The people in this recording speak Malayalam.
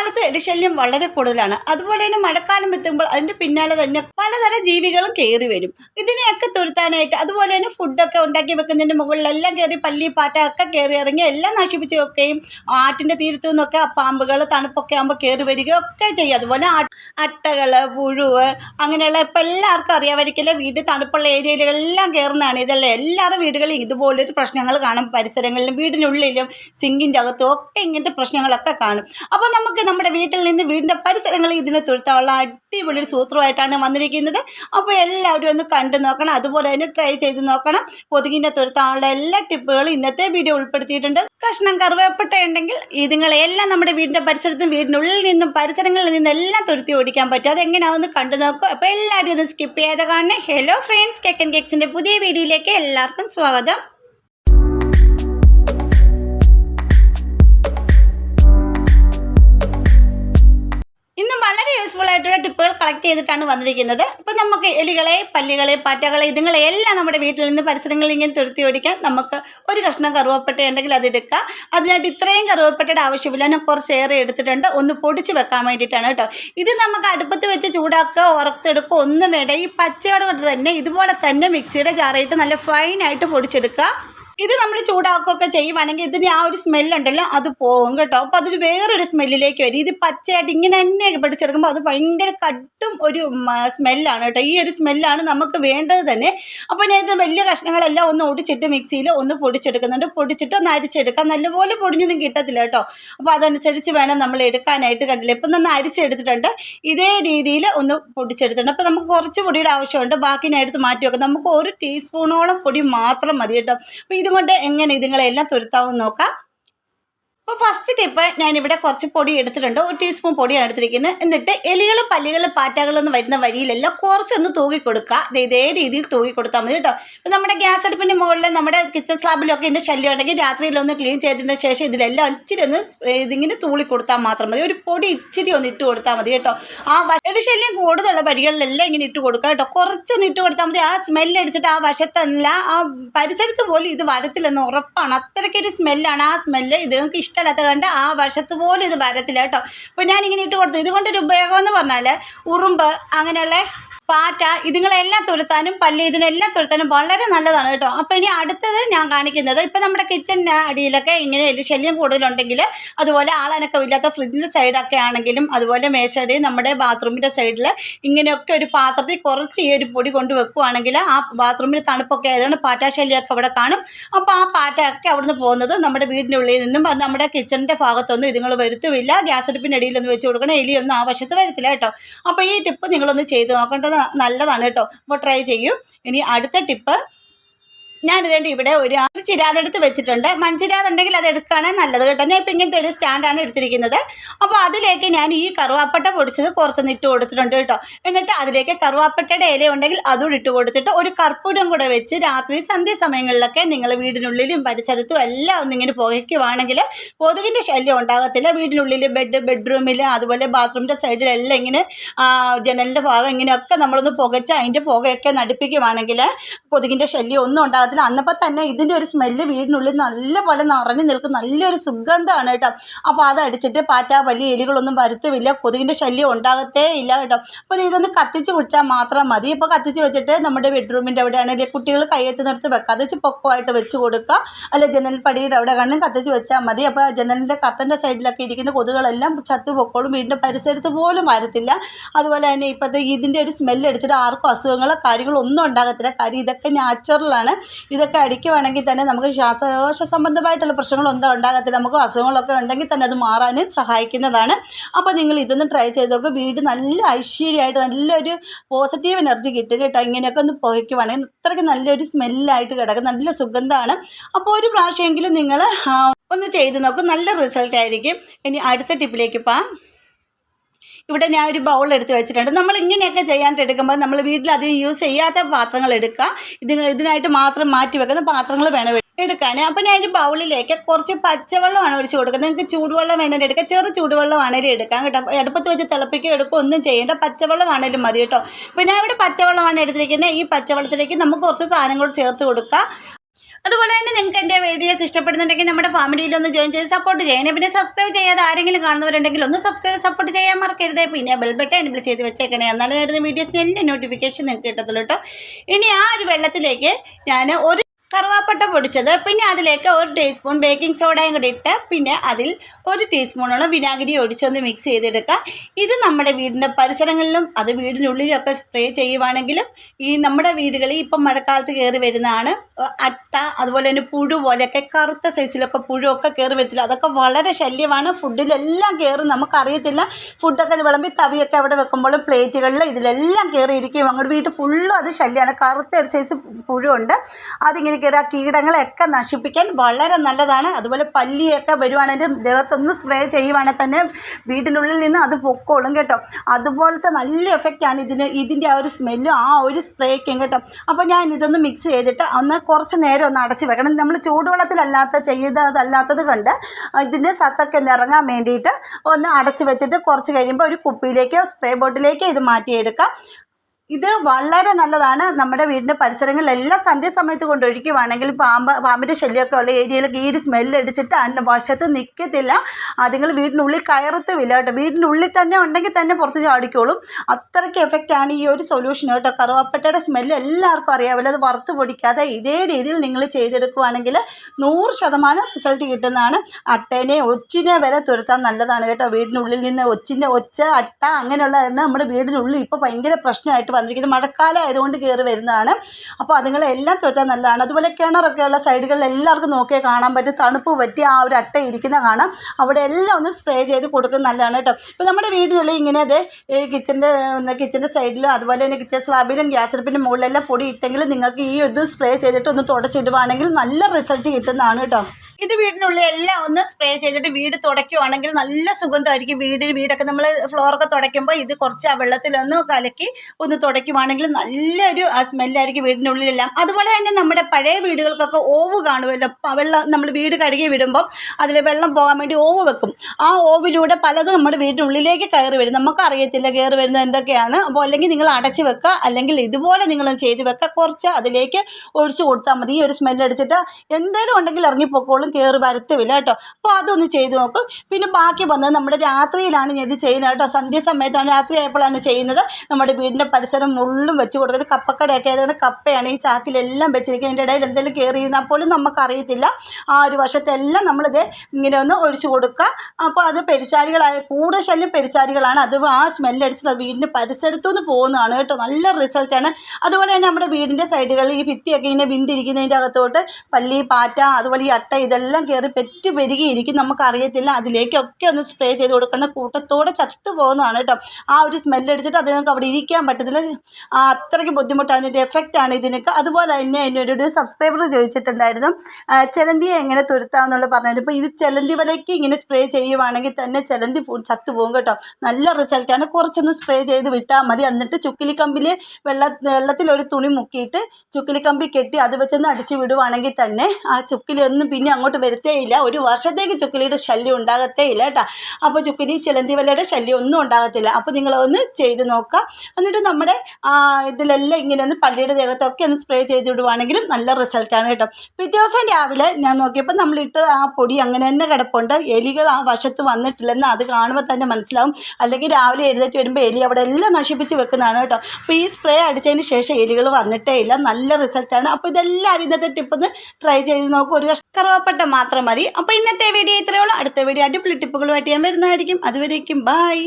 കാലത്ത് എലിശല്യം വളരെ കൂടുതലാണ്. അതുപോലെ തന്നെ മഴക്കാലം എത്തുമ്പോൾ അതിന്റെ പിന്നാലെ തന്നെ പലതരം ജീവികളും കയറി വരും. ഇതിനെയൊക്കെ തുരുത്താനായിട്ട് അതുപോലെ തന്നെ ഫുഡൊക്കെ ഉണ്ടാക്കി വെക്കുന്നതിന്റെ മുകളിലെല്ലാം കയറി പല്ലി പാറ്റ ഒക്കെ കയറി ഇറങ്ങി എല്ലാം നശിപ്പിച്ച് വെക്കുകയും ആറ്റിന്റെ തീരത്തു നിന്നൊക്കെ പാമ്പുകൾ തണുപ്പൊക്കെ ആകുമ്പോൾ കയറി വരികയും ഒക്കെ ചെയ്യും. അതുപോലെ അട്ടകൾ പുഴുവ് അങ്ങനെയുള്ള ഇപ്പം എല്ലാവർക്കും അറിയാമായിരിക്കില്ല വീട് തണുപ്പുള്ള ഏരിയയിലെല്ലാം കയറുന്നതാണ് ഇതെല്ലാം എല്ലാവരുടെ വീടുകളിലും ഇതുപോലൊരു പ്രശ്നങ്ങൾ കാണും. പരിസരങ്ങളിലും വീടിനുള്ളിലും സിങ്കിന്റെ അകത്തും ഒക്കെ ഇങ്ങനത്തെ പ്രശ്നങ്ങളൊക്കെ കാണും. അപ്പോൾ നമുക്ക് നമ്മുടെ വീട്ടിൽ നിന്ന് വീടിന്റെ പരിസരങ്ങളിൽ ഇതിനെ തുരുത്താനുള്ള അടിപൊളി ഒരു സൂത്രമായിട്ടാണ് വന്നിരിക്കുന്നത്. അപ്പോൾ എല്ലാവരും ഒന്ന് കണ്ടു നോക്കണം അതുപോലെ തന്നെ ട്രൈ ചെയ്ത് നോക്കണം. കൊതുകിന്റെ തുരുത്താനുള്ള എല്ലാ ടിപ്പുകളും ഇന്നത്തെ വീഡിയോ ഉൾപ്പെടുത്തിയിട്ടുണ്ട്. കഷ്ണം കറുവേപ്പട്ട ഉണ്ടെങ്കിൽ ഇതുങ്ങളെല്ലാം നമ്മുടെ വീടിന്റെ പരിസരത്തും വീടിനുള്ളിൽ നിന്നും പരിസരങ്ങളിൽ നിന്നും എല്ലാം തുരുത്തി ഓടിക്കാൻ പറ്റും. അതെങ്ങനെയാണെന്ന് കണ്ടു നോക്കും. അപ്പോൾ എല്ലാവരും ഒന്ന് സ്കിപ്പ് ചെയ്യാതെ കാണണേ. ഹലോ ഫ്രണ്ട്സ് കെക്കൻ കേക്സിന്റെ പുതിയ വീഡിയോയിലേക്ക് എല്ലാവർക്കും സ്വാഗതം. യൂസ്ഫുൾ ആയിട്ടുള്ള ടിപ്പുകൾ കളക്ട് ചെയ്തിട്ടാണ് വന്നിരിക്കുന്നത്. ഇപ്പം നമുക്ക് എലികളെ പല്ലികളെ പാറ്റകളെ ഇതുങ്ങളെ എല്ലാം നമ്മുടെ വീട്ടിൽ നിന്ന് പരിസരങ്ങളിൽ ഇങ്ങനെ തുരുത്തി ഓടിക്കാൻ നമുക്ക് ഒരു കഷ്ണം കറുവപ്പട്ട ഉണ്ടെങ്കിൽ അത് അതിനായിട്ട് ഇത്രയും കറുവപ്പട്ടയുടെ ആവശ്യമില്ല. ഞാൻ കുറച്ച് ഏറെ എടുത്തിട്ടുണ്ട്. ഒന്ന് പൊടിച്ച് വെക്കാൻ വേണ്ടിയിട്ടാണ് കേട്ടോ. ഇത് നമുക്ക് അടുപ്പത്ത് വെച്ച് ചൂടാക്കുക ഉറത്തെടുക്കുക ഒന്നും വേണ്ട. ഈ പച്ചയോട് തന്നെ ഇതുപോലെ തന്നെ മിക്സിയുടെ ജാറായിട്ട് നല്ല ഫൈനായിട്ട് പൊടിച്ചെടുക്കുക. ഇത് നമ്മൾ ചൂടാക്കുകയൊക്കെ ചെയ്യുവാണെങ്കിൽ ഇതിന് ആ ഒരു സ്മെല്ലുണ്ടല്ലോ അത് പോകും കേട്ടോ. അപ്പോൾ അതൊരു വേറൊരു സ്മെല്ലിലേക്ക് വരും. ഇത് പച്ചയായിട്ട് ഇങ്ങനെ തന്നെ പിടിച്ചെടുക്കുമ്പോൾ അത് ഭയങ്കര കട്ടും ഒരു സ്മെല്ലാണ് കേട്ടോ. ഈ ഒരു സ്മെല്ലാണ് നമുക്ക് വേണ്ടത് തന്നെ. അപ്പോൾ ഞാൻ ഇത് വലിയ കഷ്ണങ്ങളെല്ലാം ഒന്ന് ഒടിച്ചിട്ട് മിക്സിയിൽ ഒന്ന് പൊടിച്ചെടുക്കുന്നുണ്ട്. പൊടിച്ചിട്ട് ഒന്ന് അരിച്ചെടുക്കാം. നല്ലപോലെ പൊടിഞ്ഞൊന്നും കിട്ടത്തില്ല കേട്ടോ. അപ്പോൾ അതനുസരിച്ച് വേണം നമ്മൾ എടുക്കാനായിട്ട് കണ്ടില്ല? ഇപ്പം ഒന്ന് അരിച്ചെടുത്തിട്ടുണ്ട്. ഇതേ രീതിയിൽ ഒന്ന് പൊടിച്ചെടുത്തിട്ടുണ്ട്. അപ്പോൾ നമുക്ക് കുറച്ച് പൊടിയുടെ ആവശ്യമുണ്ട്. ബാക്കി ഞാൻ എടുത്ത് മാറ്റി വെക്കാം നമുക്ക് ഒരു ടീസ്പൂണോളം പൊടി മാത്രം മതി കേട്ടോ. അപ്പോൾ ഇതുകൊണ്ട് എങ്ങനെ ഇതുങ്ങളെല്ലാം തുരുത്താവും നോക്കാം. അപ്പോൾ ഫസ്റ്റ് ടിപ്പ് ഞാനിവിടെ കുറച്ച് പൊടി എടുത്തിട്ടുണ്ട്. ഒരു ടീസ്പൂൺ പൊടിയാണ് എടുത്തിരിക്കുന്നത്. എന്നിട്ട് എലികളും പല്ലികളും പാറ്റകളൊന്നും വരുന്ന വഴിയിലെല്ലാം കുറച്ചൊന്ന് തൂകി കൊടുക്കുക. ഇതേ രീതിയിൽ തൂകി കൊടുത്താൽ മതി കേട്ടോ. ഇപ്പം നമ്മുടെ ഗ്യാസ് അടുപ്പിന്റെ മുകളിൽ നമ്മുടെ കിച്ചൺ സ്ലാബിലൊക്കെ ഇതിന്റെ ശല്യം ഉണ്ടെങ്കിൽ രാത്രിയിലൊന്ന് ക്ലീൻ ചെയ്തതിന് ശേഷം ഇതിലെല്ലാം ഇച്ചിരി ഒന്ന് ഇതിങ്ങനെ തൂളി കൊടുത്താൽ മാത്രം മതി. ഒരു പൊടി ഇച്ചിരി ഒന്ന് ഇട്ട് കൊടുത്താൽ മതി കേട്ടോ. ആ വശയുടെ ശല്യം കൂടുതലുള്ള വഴികളിലെല്ലാം ഇങ്ങനെ ഇട്ട് കൊടുക്കുക കേട്ടോ. കുറച്ചൊന്ന് ഇട്ട് കൊടുത്താൽ മതി. ആ സ്മെല്ല് അടിച്ചിട്ട് ആ വശത്തല്ല ആ പരിസരത്ത് പോലും ഇത് വരത്തില്ലെന്ന് ഉറപ്പാണ്. അത്രയ്ക്കൊരു സ്മെല്ലാണ് ആ സ്മെല്ല് ഇത് നിങ്ങൾക്ക് ഇഷ്ടമല്ലാത്ത കണ്ട് ആ വശത്ത് പോലും ഇത് വരത്തില്ല കേട്ടോ. അപ്പോൾ ഞാനിങ്ങനെ ഇട്ട് കൊടുത്തു. ഇതുകൊണ്ടൊരു ഉപയോഗം എന്ന് പറഞ്ഞാൽ ഉറുമ്പ് അങ്ങനെയുള്ള പാറ്റ ഇതുങ്ങളെല്ലാം തുരത്താനും പല്ല് ഇതിനെല്ലാം തുരത്താനും വളരെ നല്ലതാണ് കേട്ടോ. അപ്പോൾ ഇനി അടുത്തത് ഞാൻ കാണിക്കുന്നത് ഇപ്പം നമ്മുടെ കിച്ചണിന്റെ അടിയിലൊക്കെ ഇങ്ങനെ എലി ശല്യം കൂടുതലുണ്ടെങ്കിൽ അതുപോലെ ആളനക്കമില്ലാത്ത ഫ്രിഡ്ജിന്റെ സൈഡൊക്കെ ആണെങ്കിലും അതുപോലെ മേശടി നമ്മുടെ ബാത്റൂമിന്റെ സൈഡിൽ ഇങ്ങനെയൊക്കെ ഒരു പാത്രത്തിൽ കുറച്ച് ഈ ഒരു പൊടി കൊണ്ട് വെക്കുവാണെങ്കിൽ ആ ബാത്റൂമിൽ തണുപ്പൊക്കെ ആയതുകൊണ്ട് പാറ്റാശല്യമൊക്കെ അവിടെ കാണും. അപ്പോൾ ആ പാറ്റയൊക്കെ അവിടുന്ന് പോകുന്നത് നമ്മുടെ വീടിന്റെ ഉള്ളിൽ നിന്നും അത് നമ്മുടെ കിച്ചണിന്റെ ഭാഗത്തൊന്നും ഇതുങ്ങൾ വരുത്തുമില്ല ഗ്യാസ് അടുപ്പിന്റെ അടിയിലൊന്ന് വെച്ച് കൊടുക്കണം. എലിയൊന്നും ആ വശത്ത് വരത്തില്ല കേട്ടോ. അപ്പോൾ ഈ ടിപ്പ് നിങ്ങളൊന്ന് ചെയ്ത് നോക്കേണ്ടത് നല്ലതാണ് കേട്ടോ. അപ്പോൾ ട്രൈ ചെയ്യൂ. ഇനി അടുത്ത ടിപ്പ് ഞാനിതേണ്ട ഇവിടെ ഒരു ചിരാത എടുത്ത് വെച്ചിട്ടുണ്ട്. മൺചിരാത് ഉണ്ടെങ്കിൽ അത് എടുക്കുകയാണെങ്കിൽ നല്ലത് കേട്ടോ. ഞാൻ ഇപ്പം ഇങ്ങനത്തെ ഒരു സ്റ്റാൻഡാണ് എടുത്തിരിക്കുന്നത്. അപ്പോൾ അതിലേക്ക് ഞാൻ ഈ കറുവാപ്പട്ട പൊടിച്ചത് കുറച്ചൊന്ന് ഇട്ട് കൊടുത്തിട്ടുണ്ട് കേട്ടോ. എന്നിട്ട് അതിലേക്ക് കറുവാപ്പട്ടയുടെ ഇല ഉണ്ടെങ്കിൽ അതും ഇട്ട് കൊടുത്തിട്ട് ഒരു കർപ്പൂരം കൂടെ വെച്ച് രാത്രി സന്ധ്യ സമയങ്ങളിലൊക്കെ നിങ്ങൾ വീടിനുള്ളിലും പരിസരത്തും എല്ലാം ഒന്നിങ്ങനെ പുകയ്ക്കുവാണെങ്കിൽ കൊതുകിന്റെ ശല്യം ഉണ്ടാകത്തില്ല. വീടിനുള്ളിൽ ബെഡ് ബെഡ്റൂമിൽ അതുപോലെ ബാത്റൂമിന്റെ സൈഡിലെല്ലാം ഇങ്ങനെ ജനലിന്റെ ഭാഗം ഇങ്ങനെയൊക്കെ നമ്മളൊന്ന് പുകച്ച് അതിന്റെ പുകയൊക്കെ നടിപ്പിക്കുവാണെങ്കിൽ കൊതുകിന്റെ ശല്യം ഒന്നും ഉണ്ടാകത്തില്ല. അന്നപ്പോൾ തന്നെ ഇതിന്റെ ഒരു സ്മെല്ല് വീടിനുള്ളിൽ നല്ലപോലെ നിറഞ്ഞു നിൽക്കും. നല്ലൊരു സുഗന്ധമാണ് കേട്ടോ. അപ്പോൾ അതടിച്ചിട്ട് അടിച്ചിട്ട് പാറ്റ വലിയ എലികളൊന്നും വരുത്തുമില്ല കൊതുകിന്റെ ശല്യം ഉണ്ടാകത്തേ ഇല്ല കേട്ടോ. അപ്പോൾ ഇതൊന്ന് കത്തിച്ച് കുടിച്ചാൽ മാത്രം മതി. ഇപ്പോൾ കത്തിച്ച് വെച്ചിട്ട് നമ്മുടെ ബെഡ്റൂമിന്റെ അവിടെയാണെങ്കിൽ കുട്ടികൾ കയ്യെത്തുന്നിടത്ത് വെക്കുക അത് വെച്ച് പൊക്കമായിട്ട് വെച്ച് കൊടുക്കുക അല്ലെ ജനൽ പടിയുടെ അവിടെ കണ്ണും കത്തിച്ച് വെച്ചാൽ മതി. അപ്പോൾ ജനലിന്റെ കത്തന്റെ സൈഡിലൊക്കെ ഇരിക്കുന്ന കൊതുകുകളെല്ലാം ചത്തു പൊക്കോളും. വീടിന്റെ പരിസരത്ത് പോലും വരത്തില്ല. അതുപോലെ തന്നെ ഇപ്പോഴത്തെ ഇതിന്റെ ഒരു സ്മെല്ല് അടിച്ചിട്ട് ആർക്കും അസുഖങ്ങളോ കാര്യങ്ങളോ ഒന്നും ഉണ്ടാകത്തില്ല. കാര്യം ഇതൊക്കെ നാച്ചുറലാണ് ഇതൊക്കെ അടിക്കുവാണെങ്കിൽ തന്നെ നമുക്ക് ശ്വാസകോശ സംബന്ധമായിട്ടുള്ള പ്രശ്നങ്ങളൊന്നും ഉണ്ടാകത്തില്ല നമുക്ക് അസുഖങ്ങളൊക്കെ ഉണ്ടെങ്കിൽ തന്നെ അത് മാറാൻ സഹായിക്കുന്നതാണ്. അപ്പോൾ നിങ്ങൾ ഇതൊന്ന് ട്രൈ ചെയ്ത് നോക്കുക വീട് നല്ല ഐശ്വര്യമായിട്ട് നല്ലൊരു പോസിറ്റീവ് എനർജി കിട്ടും കേട്ടോ. ഇങ്ങനെയൊക്കെ ഒന്ന് പോയിക്കുവാണെങ്കിൽ അത്രയ്ക്ക് നല്ലൊരു സ്മെല്ലായിട്ട് കിടക്കും. നല്ല സുഗന്ധമാണ്. അപ്പോൾ ഒരു പ്രാവശ്യമെങ്കിലും നിങ്ങൾ ഒന്ന് ചെയ്ത് നോക്കും. നല്ല റിസൾട്ട് ആയിരിക്കും. ഇനി അടുത്ത ടിപ്പിലേക്ക് പോകാം ഇവിടെ ഞാൻ ഒരു ബൗൾ എടുത്ത് വെച്ചിട്ടുണ്ട്. നമ്മൾ ഇങ്ങനെയൊക്കെ ചെയ്യാനായിട്ട് എടുക്കുമ്പോൾ നമ്മൾ വീട്ടിൽ അധികം യൂസ് ചെയ്യാത്ത പാത്രങ്ങൾ എടുക്കുക. ഇതിന് ഇതിനായിട്ട് മാത്രം മാറ്റി വെക്കുന്ന പാത്രങ്ങൾ വേണം എടുക്കാൻ. അപ്പോൾ ഞാൻ ഒരു ബൗളിലേക്ക് കുറച്ച് പച്ചവെള്ളമാണ് ഒഴിച്ച് കൊടുക്കുന്നത്. നിങ്ങൾക്ക് ചൂടുവെള്ളം വേണമെങ്കിൽ എടുക്കാം. ചെറു ചൂടുവെള്ളമാണെങ്കിലും എടുക്കാം കേട്ടോ. അടുപ്പത്ത് വെച്ച് തിളപ്പിക്കുകയോ എടുക്കുക ഒന്നും ചെയ്യേണ്ട പച്ചവെള്ളമാണെങ്കിലും മതി കേട്ടോ. അപ്പോൾ ഞാൻ ഇവിടെ പച്ചവെള്ളമാണ് എടുത്തിരിക്കുന്നത്. ഈ പച്ചവെള്ളത്തിലേക്ക് നമുക്ക് കുറച്ച് സാധനങ്ങൾ ചേർത്ത് കൊടുക്കുക അതുപോലെ തന്നെ നിങ്ങൾക്ക് എന്റെ വീഡിയോസ് ഇഷ്ടപ്പെടുന്നുണ്ടെങ്കിൽ നമ്മുടെ ഫാമിലിയിൽ ഒന്ന് ജോയിൻ ചെയ്ത് സപ്പോർട്ട് ചെയ്യണേ പിന്നെ സബ്സ്ക്രൈബ് ചെയ്യാതെ ആരെങ്കിലും കാണുന്നവരുണ്ടെങ്കിൽ ഒന്ന് സബ്സ്ക്രൈബ് സപ്പോർട്ട് ചെയ്യാൻ മറക്കരുത്. പിന്നെ ബെൽ ബട്ടൺ എനബിൾ ചെയ്ത് വെച്ചേക്കണേ. എന്നാലും ഇടുന്ന വീഡിയോസിന് എന്റെ നോട്ടിഫിക്കേഷൻ നിങ്ങൾക്ക് കിട്ടത്തുള്ളൂ കേട്ടോ. ഇനി ആ ഒരു വെള്ളത്തിലേക്ക് ഞാൻ ഒരു കറുവാപ്പട്ട പൊടിച്ചത്. പിന്നെ അതിലേക്ക് ഒരു ടീസ്പൂൺ ബേക്കിംഗ് സോഡയും കൂടി ഇട്ട് പിന്നെ അതിൽ ഒരു ടീസ്പൂണോളം വിനാഗിരി ഒഴിച്ചൊന്ന് മിക്സ് ചെയ്തെടുക്കുക. ഇത് നമ്മുടെ വീടിന്റെ പരിസരങ്ങളിലും അത് വീടിനുള്ളിലൊക്കെ സ്പ്രേ ചെയ്യുവാണെങ്കിലും ഈ നമ്മുടെ വീടുകളിൽ ഇപ്പം മഴക്കാലത്ത് കയറി വരുന്നതാണ്. അട്ട അതുപോലെ തന്നെ പുഴു പോലെയൊക്കെ കറുത്ത സൈസിലൊക്കെ പുഴുവൊക്കെ കയറി വരത്തില്ല. അതൊക്കെ വളരെ ശല്യമാണ്. ഫുഡിലെല്ലാം കയറി നമുക്കറിയത്തില്ല. ഫുഡൊക്കെ വിളമ്പി തവിയൊക്കെ അവിടെ വെക്കുമ്പോഴും പ്ലേറ്റുകളിൽ ഇതിലെല്ലാം കയറിയിരിക്കും അങ്ങോട്ട് വീട്ടിൽ ഫുള്ളും അത് ശല്യമാണ്. കറുത്ത ഒരു സൈസ് പുഴുണ്ട് അതിങ്ങനെ കയറി ആ കീടങ്ങളെയൊക്കെ നശിപ്പിക്കാൻ വളരെ നല്ലതാണ്. അതുപോലെ പല്ലിയൊക്കെ വരുവാണെങ്കിൽ ദേഹത്തൊന്ന് സ്പ്രേ ചെയ്യുവാണെങ്കിൽ തന്നെ വീട്ടിനുള്ളിൽ നിന്ന് അത് പൊക്കോളും കേട്ടോ. അതുപോലത്തെ നല്ല എഫക്റ്റാണ് ഇതിന്. ഇതിന്റെ ആ ഒരു സ്മെല്ലും ആ ഒരു സ്പ്രേക്കും കേട്ടോ. അപ്പോൾ ഞാൻ ഇതൊന്ന് മിക്സ് ചെയ്തിട്ട് ഒന്ന് കുറച്ച് നേരം ഒന്ന് അടച്ച് വെക്കണം. നമ്മൾ ചൂടുവെള്ളത്തിലല്ലാത്ത ചെയ്തതല്ലാത്തത് കൊണ്ട് ഇതിന്റെ സത്തൊക്കെ ഇറങ്ങാൻ വേണ്ടിയിട്ട് ഒന്ന് അടച്ച് വെച്ചിട്ട് കുറച്ച് കഴിയുമ്പോൾ ഒരു കുപ്പിയിലേക്കോ സ്പ്രേ ബോട്ടിലേക്കോ ഇത് മാറ്റിയെടുക്കാം. ഇത് വളരെ നല്ലതാണ്. നമ്മുടെ വീടിന്റെ പരിസരങ്ങളിലെല്ലാം സന്ധ്യാസമയത്ത് കൊണ്ടൊഴിക്കുവാണെങ്കിൽ പാമ്പ് പാമ്പിന്റെ ശല്യമൊക്കെ ഉള്ള ഏരിയയിലൊക്കെ ഈ ഒരു സ്മെല്ല് അടിച്ചിട്ട് അതിന്റെ വശത്ത് നിൽക്കത്തില്ല അതുങ്ങൾ വീടിനുള്ളിൽ കയറത്തുമില്ല കേട്ടോ. വീടിനുള്ളിൽ തന്നെ ഉണ്ടെങ്കിൽ തന്നെ പുറത്ത് ചാടിക്കോളും. അത്രയ്ക്ക് എഫക്റ്റാണ് ഈ ഒരു സൊല്യൂഷൻ കേട്ടോ. കറുവാപ്പട്ടയുടെ സ്മെല്ല് എല്ലാവർക്കും അറിയാമല്ലോ അത് വറുത്ത് പൊടിക്കാതെ ഇതേ രീതിയിൽ നിങ്ങൾ ചെയ്തെടുക്കുവാണെങ്കിൽ നൂറ് ശതമാനം റിസൾട്ട് കിട്ടുന്നതാണ്. അട്ടേനെ ഒച്ചിനെ വരെ തുരത്താൻ നല്ലതാണ് കേട്ടോ. വീടിനുള്ളിൽ നിന്ന് ഒച്ചിന്റെ ഒച്ച അട്ട അങ്ങനെയുള്ള നമ്മുടെ വീടിനുള്ളിൽ ഇപ്പോൾ ഭയങ്കര പ്രശ്നമായിട്ട് വന്നിരിക്കുന്നത്. മഴക്കാലം ആയതുകൊണ്ട് കയറി വരുന്നതാണ്. അപ്പോൾ അതുങ്ങളെല്ലാം തൊട്ടാൽ നല്ലതാണ്. അതുപോലെ കിണറൊക്കെയുള്ള സൈഡുകളിൽ എല്ലാവർക്കും നോക്കിയാൽ കാണാൻ പറ്റും. തണുപ്പ് പറ്റി ആ ഒരു അട്ട ഇരിക്കുന്ന കാണാം. അവിടെ എല്ലാം ഒന്ന് സ്പ്രേ ചെയ്ത് കൊടുക്കുന്നത് നല്ലതാണ് കേട്ടോ. ഇപ്പോൾ നമ്മുടെ വീടിനുള്ളിൽ ഇങ്ങനെ അത് കിച്ചന്റെ കിച്ചന്റെ സൈഡിലും അതുപോലെ തന്നെ കിച്ചൺ സ്ലാബിലും ഗ്യാസ് അടുപ്പിന്റെ മുകളിലെല്ലാം പൊടി ഇട്ടെങ്കിൽ നിങ്ങൾക്ക് ഈ ഒരു സ്പ്രേ ചെയ്തിട്ട് ഒന്ന് തുടച്ചിടുവാണെങ്കിൽ നല്ല റിസൾട്ട് കിട്ടുന്നതാണ് കേട്ടോ. ഇത് വീടിനുള്ളിൽ എല്ലാം ഒന്ന് സ്പ്രേ ചെയ്തിട്ട് വീട് തുടയ്ക്കുവാണെങ്കിൽ നല്ല സുഗന്ധമായിരിക്കും. വീട് വീടൊക്കെ നമ്മൾ ഫ്ലോറൊക്കെ തുടയ്ക്കുമ്പോൾ ഇത് കുറച്ച് ആ വെള്ളത്തിലൊന്ന് കലക്കി ഒന്ന് തുടയ്ക്കുവാണെങ്കിൽ നല്ലൊരു സ്മെല്ലായിരിക്കും വീടിനുള്ളിലെല്ലാം. അതുപോലെ തന്നെ നമ്മുടെ പഴയ വീടുകൾക്കൊക്കെ ഓവ് കാണുമല്ലോ. വെള്ളം നമ്മൾ വീട് കഴുകി വിടുമ്പോൾ അതിൽ വെള്ളം പോകാൻ വേണ്ടി ഓവ് വെക്കും. ആ ഓവിലൂടെ പലതും നമ്മുടെ വീടിനുള്ളിലേക്ക് കയറി വരും. നമുക്ക് നമുക്കറിയത്തില്ല കയറി വരുന്നത് എന്തൊക്കെയാണ്. അപ്പോൾ അല്ലെങ്കിൽ നിങ്ങൾ അടച്ച് വെക്കുക. അല്ലെങ്കിൽ ഇതുപോലെ നിങ്ങൾ ചെയ്ത് വെക്കുക. കുറച്ച് അതിലേക്ക് ഒഴിച്ചു കൊടുത്താൽ മതി. ഈ ഒരു സ്മെല്ലടിച്ചിട്ട് എന്തെങ്കിലും ഉണ്ടെങ്കിൽ ഇറങ്ങിപ്പോക്കോളും. കയറി വരത്തുമില്ല കേട്ടോ. അപ്പോൾ അതൊന്ന് ചെയ്ത് നോക്കും. പിന്നെ ബാക്കി വന്നത് നമ്മുടെ രാത്രിയിലാണ് ഞാൻ ഇത് ചെയ്യുന്നത് കേട്ടോ. സന്ധ്യ സമയത്താണ് രാത്രി ആയപ്പോഴാണ് ചെയ്യുന്നത്. നമ്മുടെ വീടിന്റെ പരിസരം മുള്ളും വെച്ച് കൊടുക്കുന്നത് കപ്പക്കടയൊക്കെ ആയതുകൊണ്ട് കപ്പയാണ് ഈ ചാക്കിലെല്ലാം വെച്ചിരിക്കുന്നത്. അതിന്റെ ഇടയിൽ എന്തെങ്കിലും കയറി ഇരുന്നാൽ പോലും നമുക്കറിയത്തില്ല. ആ ഒരു വശത്തെല്ലാം നമ്മളിത് ഇങ്ങനെ ഒന്ന് ഒഴിച്ചു കൊടുക്കുക. അപ്പോൾ അത് പെരിച്ചാരികളായ കൂടുതൽ ശല്യം പെരിച്ചാരികളാണ് അത് ആ സ്മെല്ലടിച്ച് വീടിന്റെ പരിസരത്തുനിന്ന് പോകുന്നതാണ് കേട്ടോ. നല്ല റിസൾട്ടാണ് അതുപോലെ തന്നെ നമ്മുടെ വീടിന്റെ സൈഡുകളിൽ ഈ ഭിത്തിയൊക്കെ ഇങ്ങനെ വിണ്ടിരിക്കുന്നതിന്റെ അകത്തോട്ട് പല്ലി പാറ്റ അതുപോലെ ഈ അട്ട ഇതെല്ലാം കയറി പെറ്റ് പെരുകിയിരിക്കും. നമുക്കറിയത്തില്ല. അതിലേക്കൊക്കെ ഒന്ന് സ്പ്രേ ചെയ്ത് കൊടുക്കേണ്ട കൂട്ടത്തോടെ ചത്തു പോകുന്നതാണ് കേട്ടോ. ആ ഒരു സ്മെല്ലടിച്ചിട്ട് അത് നിങ്ങൾക്ക് അവിടെ ഇരിക്കാൻ പറ്റത്തില്ല. അത്രയ്ക്ക് ബുദ്ധിമുട്ടാണ് ഇതിന്റെ എഫക്റ്റാണ് ഇതിനൊക്കെ. അതുപോലെ തന്നെ എന്നോട് ഒരു സബ്സ്ക്രൈബർ ചോദിച്ചിട്ടുണ്ടായിരുന്നു ചെലന്തിയെ എങ്ങനെ തുരുത്താമെന്നുള്ളത് പറഞ്ഞിട്ട്. ഇപ്പോൾ ഇത് ചെലന്തി വലയ്ക്ക് ഇങ്ങനെ സ്പ്രേ ചെയ്യുവാണെങ്കിൽ തന്നെ ചെലന്തി ചത്തുപോകും പോകും കേട്ടോ. നല്ല റിസൾട്ടാണ് കുറച്ചൊന്ന് സ്പ്രേ ചെയ്ത് വിട്ടാൽ മതി. എന്നിട്ട് ചുക്കിലിക്കമ്പിൽ വെള്ള വെള്ളത്തിൽ ഒരു തുണി മുക്കിയിട്ട് ചുക്കിലിക്കമ്പി കെട്ടി അത് വെച്ചൊന്ന് അടിച്ച് വിടുവാണെങ്കിൽ തന്നെ ആ ചുക്കിലൊന്നും പിന്നെ അങ്ങോട്ട് വരുത്തേയില്ല ഒരു വർഷത്തേക്ക് ചുക്കിലിയുടെ ശല്യം ഉണ്ടാകത്തേ ഇല്ല കേട്ടോ. അപ്പോൾ ചുക്കിലി ചെലന്തി വലയുടെ ശല്യം ഒന്നും ഉണ്ടാകത്തില്ല. അപ്പോൾ നിങ്ങളൊന്ന് ചെയ്ത് നോക്കുക. എന്നിട്ട് നമ്മുടെ ആ, ഇതിലെല്ലാം ഇങ്ങനെ ഒന്ന് പല്ലിയുടെ ദേഹത്തൊക്കെ ഒന്ന് സ്പ്രേ ചെയ്ത് വിടുവാണെങ്കിലും നല്ല റിസൾട്ടാണ് കേട്ടോ. പിറ്റേ ദിവസം രാവിലെ ഞാൻ നോക്കിയപ്പോൾ നമ്മളിട്ട് ആ പൊടി അങ്ങനെ തന്നെ കിടപ്പുണ്ട്. എലികൾ ആ വശത്ത് വന്നിട്ടില്ലെന്ന് അത് കാണുമ്പോൾ തന്നെ മനസ്സിലാവും. അല്ലെങ്കിൽ രാവിലെ എഴുന്നേറ്റ് വരുമ്പോൾ എലി അവിടെ എല്ലാം നശിപ്പിച്ച് വെക്കുന്നതാണ് കേട്ടോ. അപ്പോൾ ഈ സ്പ്രേ അടിച്ചതിന് ശേഷം എലികൾ വന്നിട്ടേ ഇല്ല. നല്ല റിസൾട്ടാണ് അപ്പോൾ ഇതെല്ലാം ഇന്നത്തെ ടിപ്പൊന്ന് ട്രൈ ചെയ്ത് നോക്കും. ഒരു കറുവപ്പട്ട മാത്രം മതി. അപ്പോൾ ഇന്നത്തെ വീഡിയോ ഇത്രയേ ഉള്ളൂ. അടുത്ത വീഡിയോ അടിപൊളി ടിപ്പുകളുമായിട്ട് ഞാൻ വരുന്നതായിരിക്കും. അതുവരേക്കും ബായ്